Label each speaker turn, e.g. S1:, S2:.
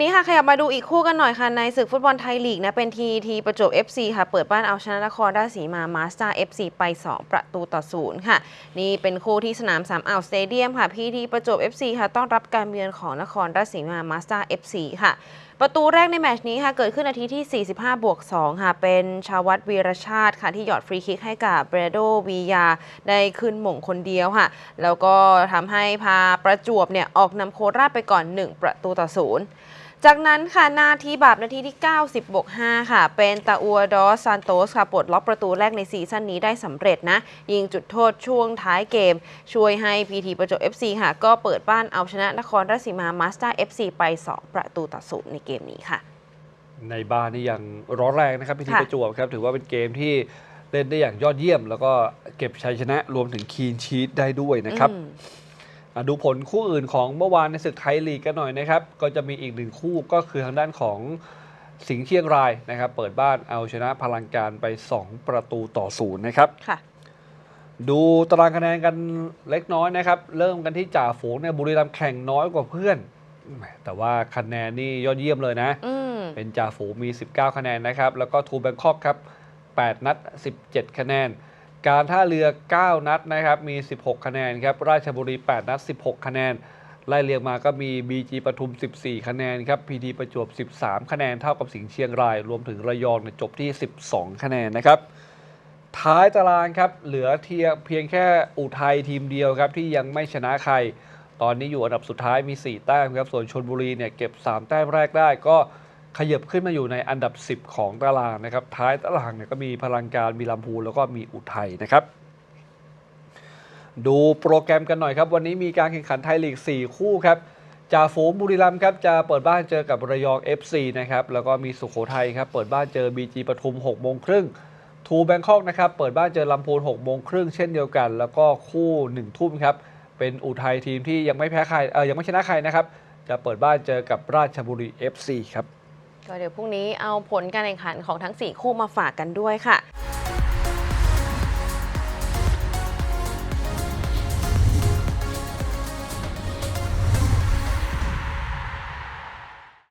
S1: นี้ค่ะขยับมาดูอีกคู่กันหน่อยค่ะ ในศึกฟุตบอลไทยลีกนะ เป็นทีทีประจวบ FC ค่ะ เปิดบ้านเอาชนะนครราชสีมามาสเตอร์ FC ไป 2 ประตูต่อศูนย์ค่ะ นี่เป็นคู่ที่สนามสามอ่าวสเตเดียมค่ะพีทีประจวบ FC ค่ะต้อนรับการเยือนของนครราชสีมามาสเตอร์ FC ค่ะประตูแรกในแมชนี้ค่ะเกิดขึ้นนาทีที่ 45 บวก 2 ค่ะ เป็นชาวัตวีรชาติค่ะ ที่หยอดฟรีคิกให้กับเบรโดวียา ได้ขึ้นหม่งคนเดียวค่ะ แล้วก็ทำให้พาประจวบเนี่ย ออกนำโคราชไปก่อน 1 ประตูต่อศูนย์ จากนั้นค่ะนาทีบาปนาทีที่ 90 บวก 5 ค่ะ เป็นตาอัวดอสซานโตสค่ะปลดล็อกประตูแรกในซีซั่นนี้ได้สำเร็จนะ ยิงจุดโทษช่วงท้ายเกม ช่วยให้พีทีประจวบ FC ค่ะ ก็เปิดบ้านเอาชนะนครราชสีมามาสเตอร์ FC ไป 2 ประตูต่อศูนย์ในเกมนี้ค่ะ
S2: ในบ้านนี่ยังร้อนแรงนะครับพิธี
S1: ค่ะ
S2: ประจวบครับถือว่าเป็นเกมที่เล่นได้อย่างยอดเยี่ยม แล้วก็เก็บชัยชนะรวมถึงคีนชีตได้ด้วยนะครับ
S1: อืม
S2: อะ ดูผลคู่อื่นของเมื่อวานในศึกไทยลีกกันหน่อยนะครับ ก็จะมีอีกหนึ่งคู่ก็คือทางด้านของสิงห์เชียงรายนะครับ เปิดบ้านเอาชนะพลังการไป 2 ประตูต่อศูนย์นะครับ
S1: ค่ะ
S2: ดูตารางคะแนนกันเล็กน้อยนะครับ เริ่มกันที่จ่าฝูงเนี่ยบุรีรัมย์แข่งน้อยกว่าเพื่อนแหมแต่ว่าคะแนนนี่ยอดเยี่ยมเลยนะ
S1: อืม
S2: เป็นจ่าฝูงมี 19 คะแนนนะครับ แล้วก็ทูแบงคอกครับ 8 นัด 17 คะแนน การท่าเรือ 9 นัดนะครับมี 16 คะแนนครับราชบุรี 8 นัด 16 คะแนนไล่เรียงมาก็มี BG ปทุม 14 คะแนนครับพีทีประจวบ 13 คะแนนเท่ากับสิงห์เชียงราย รวมถึงระยองเนี่ยจบที่ 12 คะแนนนะครับ ท้ายตารางครับ เหลือเทียเพียงแค่อุทัยทีมเดียวครับ ที่ยังไม่ชนะใคร ตอนนี้อยู่อันดับสุดท้ายมี 4 แต้มครับ ส่วนชนบุรีเนี่ยเก็บ 3 แต้มแรกได้ก็ ขยับขึ้นมาอยู่ในอันดับ 10 ของตารางนะครับ ท้ายตารางเนี่ยก็มีพลังการมีลำพูนแล้วก็มีอุทัยนะครับ ดูโปรแกรมกันหน่อยครับ วันนี้มีการแข่งขันไทยลีก 4 คู่ครับจ่าฝูงบุรีรัมย์ครับจะเปิดบ้านเจอกับระยอง FC นะครับแล้วก็มีสุโขทัยครับเปิดบ้านเจอ BG ปทุม6โมงครึ่งทูแบงคอกนะครับเปิดบ้านเจอลำพูน6โมงครึ่งเช่นเดียวกัน แล้วก็คู่1ทุ่มครับเป็นอุทัยทีมที่ยังไม่แพ้ใครเออยังไม่ชนะใครนะครับจะเปิดบ้านเจอกับราชบุรี FC ครับ
S1: ก็เดี๋ยวพรุ่งนี้เอาผลการแข่งขันของทั้ง 4 คู่มาฝากกันด้วยค่ะ